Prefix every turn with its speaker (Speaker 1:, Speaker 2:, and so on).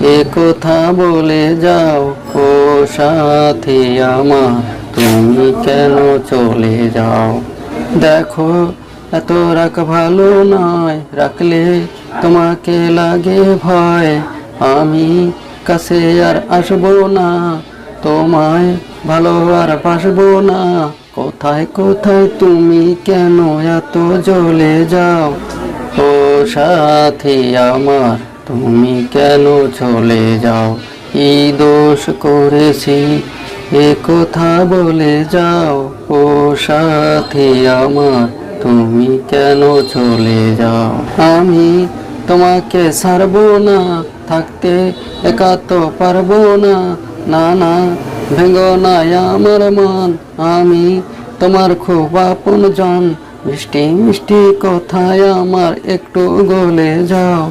Speaker 1: এ কথা বলে যাও ও সাথী আমার, তুমি কেন চলে যাও? দেখো, এত রাখ ভালো নয়, রাখলে তোমাকে লাগে ভয়। আমি কাছে আর আসব না, তোমায় ভালো আর বাসবো না। কোথায় কোথায় তুমি কেন এত জ্বলে যাও? ও সাথী আমার তুমি কেন চলে যাও? কি দোষ করেছি? এ কথা বলে যাও। ও সাথী আমার, তুমি কেন চলে যাও? আমি তোমাকে ছাড়বো না, থাকতে একা তো পারব না। না না, ভেঙ্গো না আমার মন। আমি তোমার খুব আপন জন। মিষ্টি মিষ্টি কথায় আমার একটু গলে যাও।